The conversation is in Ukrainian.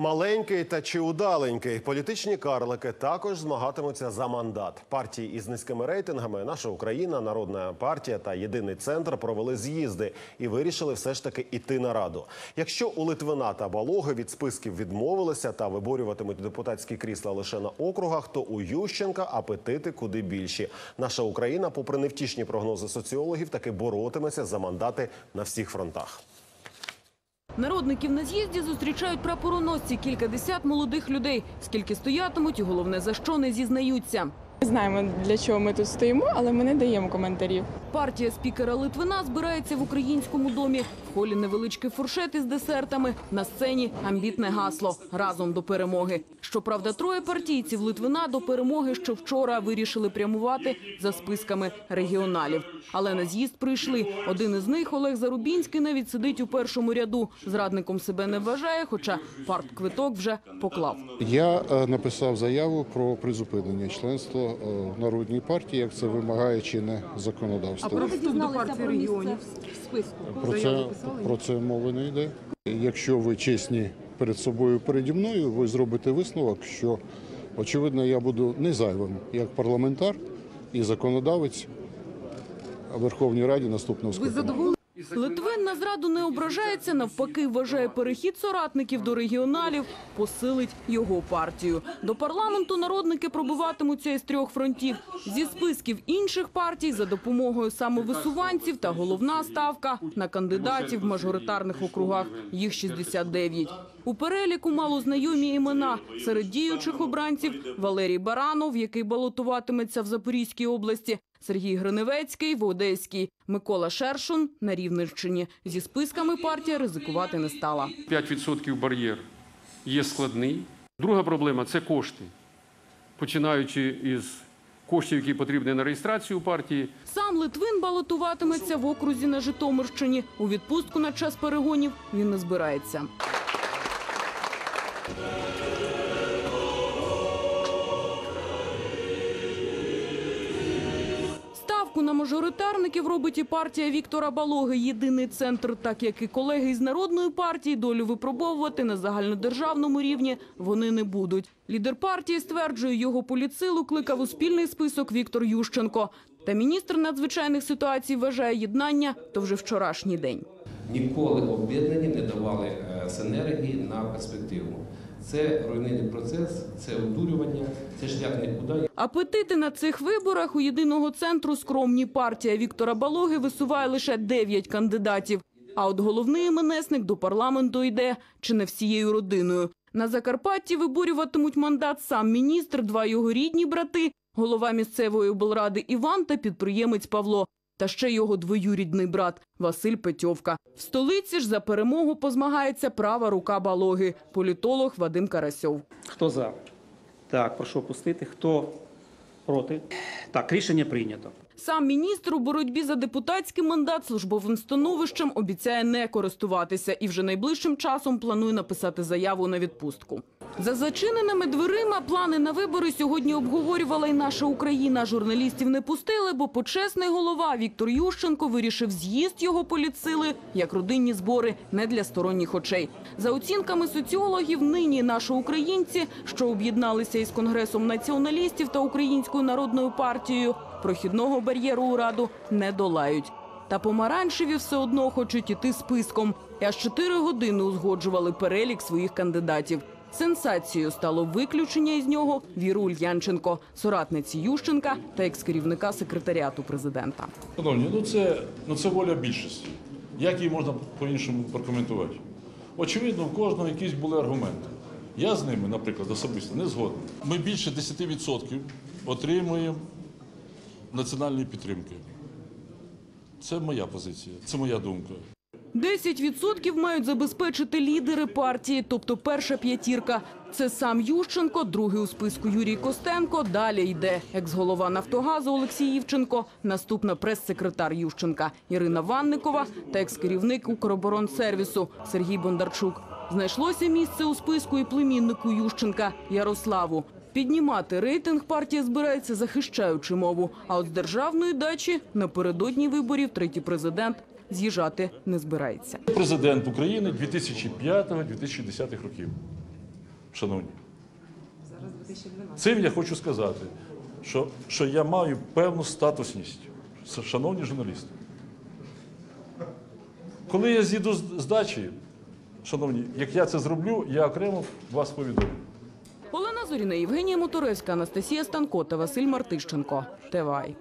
Маленький та чи удаленький політичні карлики також змагатимуться за мандат. Партії із низькими рейтингами Наша Україна, Народна партія та Єдиний центр провели з'їзди і вирішили все ж таки іти на раду. Якщо у Литвина та Балоги від списків відмовилися та виборюватимуть депутатські крісла лише на округах, то у Ющенка апетити куди більші. Наша Україна, попри невтішні прогнози соціологів, таки боротиметься за мандати на всіх фронтах. Народників на з'їзді зустрічають прапороносці, кількадесят молодих людей. Скільки стоятимуть і головне, за що не зізнаються. Ми знаємо, для чого ми тут стоїмо, але ми не даємо коментарів. Партія спікера Литвина збирається в українському домі. В холі невеличкий фуршет із десертами. На сцені амбітне гасло разом до перемоги. Щоправда, троє партійців Литвина до перемоги ще вчора вирішили прямувати за списками регіоналів. Але на з'їзд прийшли. Один із них Олег Зарубінський навіть сидить у першому ряду. Зрадником себе не вважає, хоча партквиток вже поклав. Я е, написав заяву про призупинення членства е, народній партії, як це вимагає чинне законодавство. Вступ до партії регіонів? Про це, про це мови не йде. Якщо ви чесні перед собою переді мною, ви зробите висновок, що очевидно я буду не зайвим як парламентар і законодавець Верховній Раді наступного скликання. Литвин на зраду не ображається, навпаки, вважає перехід соратників до регіоналів, посилить його партію. До парламенту народники пробиватимуться із трьох фронтів. Зі списків інших партій за допомогою самовисуванців та головна ставка на кандидатів в мажоритарних округах. Їх 69. У переліку малознайомі імена. Серед діючих обранців Валерій Баранов, який балотуватиметься в Запорізькій області, Сергій Гриневецький в Одеській, Микола Шершун на Рівненщині. Зі списками партія ризикувати не стала. 5% бар'єр є складний. Друга проблема це кошти. Починаючи із коштів, які потрібні на реєстрацію партії, Сам Литвин балотуватиметься в окрузі на Житомирщині. У відпустку на час перегонів він не збирається. Ставку на мажоритарників робить і партія Віктора Балоги. Єдиний центр, так як і колеги із народної партії, долю випробовувати на загальнодержавному рівні вони не будуть. Лідер партії стверджує, його політсилу кликав у спільний список Віктор Ющенко. Та міністр надзвичайних ситуацій вважає єднання то вже вчорашній день. Ніколи об'єднані не давали е, синергії на перспективу. Це руйнівний процес, це одурювання, це шлях нікуди. Апетити на цих виборах у єдиного центру скромні партія Віктора Балоги висуває лише 9 кандидатів. А от головний іменесник до парламенту йде чи не всією родиною. На Закарпатті виборюватимуть мандат сам міністр, два його рідні брати, голова місцевої облради Іван та підприємець Павло. Та ще його двоюрідний брат Василь Петьовка. В столиці ж за перемогу позмагається права рука Балоги, політолог Вадим Карасьов. Хто за? Так, прошу опустити. Хто проти? Так, рішення прийнято. Сам міністр у боротьбі за депутатський мандат службовим становищем обіцяє не користуватися і вже найближчим часом планує написати заяву на відпустку. За зачиненими дверима плани на вибори сьогодні обговорювала й наша Україна. Журналістів не пустили, бо почесний голова Віктор Ющенко вирішив з'їзд його політсили як родинні збори не для сторонніх очей. За оцінками соціологів, нині наші українці, що об'єдналися із конгресом націоналістів та Українською народною партією, прохідного бар'єру у раду не долають. Та помаранчеві все одно хочуть іти списком. І аж чотири години узгоджували перелік своїх кандидатів. Сенсацією стало виключення із нього Віру Ульянченко, соратниці Ющенка та екс-керівника секретаріату президента. Шановні, ну це, ну це воля більшості. Як її можна по-іншому прокоментувати? Очевидно, у кожного якісь були аргументи. Я з ними, наприклад, особисто не згоден. Ми більше 10% отримуємо національної підтримки. Це моя позиція, це моя думка. 10% мають забезпечити лідери партії, тобто перша п'ятірка. Це сам Ющенко, другий у списку Юрій Костенко. Далі йде екс-голова Нафтогазу Олексій Євченко, наступна прес-секретар Ющенка Ірина Ванникова та екс-керівник Укроборонсервісу Сергій Бондарчук. Знайшлося місце у списку і племіннику Ющенка Ярославу. Піднімати рейтинг партія збирається, захищаючи мову. А от з державної дачі напередодні виборів третій президент з'їжджати не збирається. Президент України 2005-2010 років. шановні. Цим я хочу сказати, що, що я маю певну статусність, шановні журналісти. Коли я з'їду з дачі, шановні, як я це зроблю, я окремо вас повідомлю. Олена Зоріна, Євгенія Моторевська, Анастасія Станко та Василь Мартищенко. ТВАЙ.